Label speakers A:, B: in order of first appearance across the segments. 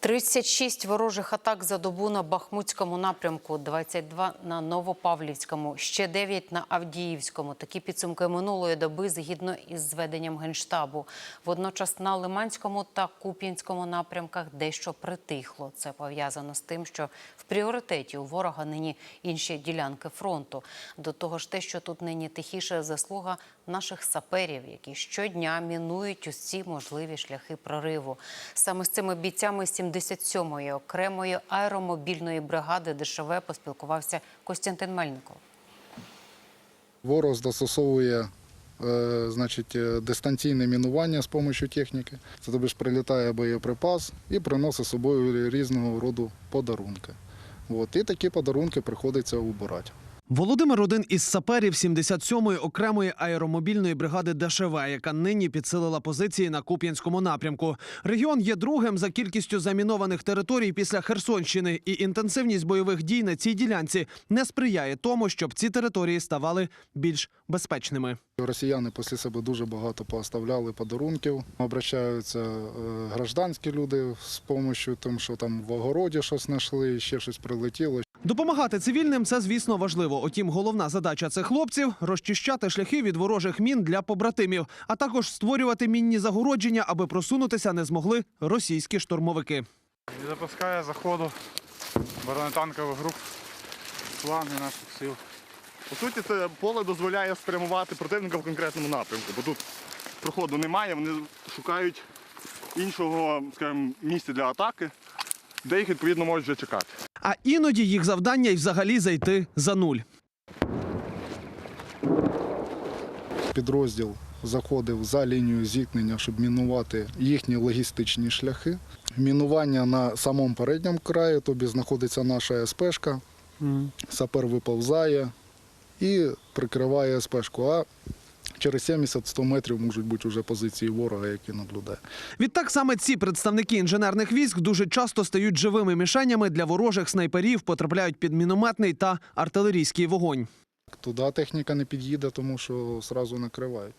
A: 36 ворожих атак за добу на Бахмутському напрямку, 22 на Новопавлівському, ще 9 на Авдіївському. Такі підсумки минулої доби згідно із зведенням Генштабу. Водночас на Лиманському та Куп'янському напрямках дещо притихло. Це пов'язано з тим, що в пріоритеті у ворога нині інші ділянки фронту. До того ж, те, що тут нині тихіше, заслуга наших саперів, які щодня мінують усі можливі шляхи прориву. Саме з цими бійцями 77-ї окремої аеромобільної бригади ДШВ поспілкувався Костянтин Мельников.
B: Ворог застосовує е, значить, е, дистанційне мінування з допомогою техніки. Це тобі ж прилітає боєприпас і приносить з собою різного роду подарунки. От, і такі подарунки приходиться убирати.
C: Володимир один із саперів 77-ї окремої аеромобільної бригади ДШВ, яка нині підсилила позиції на Куп'янському напрямку. Регіон є другим за кількістю замінованих територій після Херсонщини, і інтенсивність бойових дій на цій ділянці не сприяє тому, щоб ці території ставали більш безпечними.
B: Росіяни після себе дуже багато пооставляли подарунків. Обращаються е, гражданські люди з допомогою, тим, що там в огороді щось знайшли, ще щось прилетіло.
C: Допомагати цивільним це, звісно, важливо. Утім, головна задача цих хлопців розчищати шляхи від ворожих мін для побратимів, а також створювати мінні загородження, аби просунутися не змогли російські штурмовики.
D: І запускає заходу бронетанкових груп плани наших сил.
E: По суті, це поле дозволяє спрямувати противника в конкретному напрямку, бо тут проходу немає, вони шукають іншого скажімо, місця для атаки, де їх відповідно можуть вже чекати.
C: А іноді їх завдання й взагалі зайти за нуль.
B: Підрозділ заходив за лінію зіткнення, щоб мінувати їхні логістичні шляхи. Мінування на самому передньому краї, тобі знаходиться наша СПшка, сапер виповзає і прикриває СПшку. А через 70-100 метрів можуть бути вже позиції ворога, які наблюдає.
C: Відтак саме ці представники інженерних військ дуже часто стають живими мішенями для ворожих снайперів, потрапляють під мінометний та артилерійський вогонь.
B: Туди техніка не під'їде, тому що одразу накривають.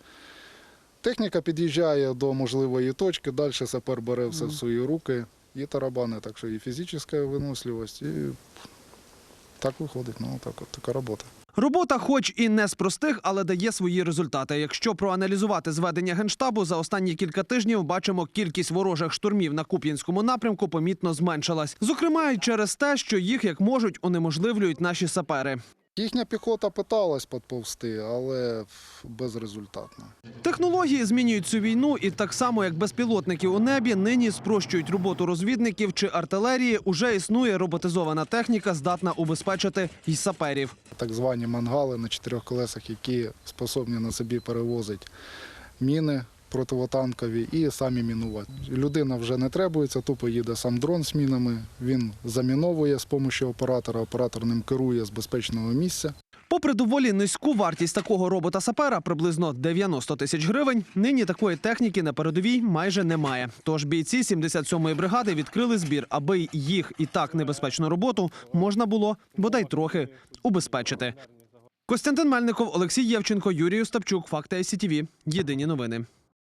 B: Техніка під'їжджає до можливої точки, далі сапер бере все в свої руки і тарабани. Так що і фізична виносливість, і так виходить. Ну, так, така робота.
C: Робота, хоч і не з простих, але дає свої результати. Якщо проаналізувати зведення генштабу за останні кілька тижнів, бачимо, кількість ворожих штурмів на Куп'янському напрямку помітно зменшилась. Зокрема, й через те, що їх як можуть унеможливлюють наші сапери.
B: Їхня піхота питалась підповзти, але безрезультатно.
C: Технології змінюють цю війну, і так само як безпілотники у небі, нині спрощують роботу розвідників чи артилерії. Уже існує роботизована техніка, здатна убезпечити й саперів.
B: Так звані мангали на чотирьох колесах, які способні на собі перевозити міни противотанкові і самі мінувати. Людина вже не требується, тупо їде сам дрон з мінами. Він заміновує з допомогою оператора. Оператор ним керує з безпечного місця.
C: Попри доволі низьку вартість такого робота-сапера, приблизно 90 тисяч гривень, нині такої техніки на передовій майже немає. Тож бійці 77-ї бригади відкрили збір, аби їх і так небезпечну роботу можна було бодай трохи убезпечити. Костянтин Мельников, Олексій Євченко, Юрій Остапчук, Факти СІТВ. Єдині новини.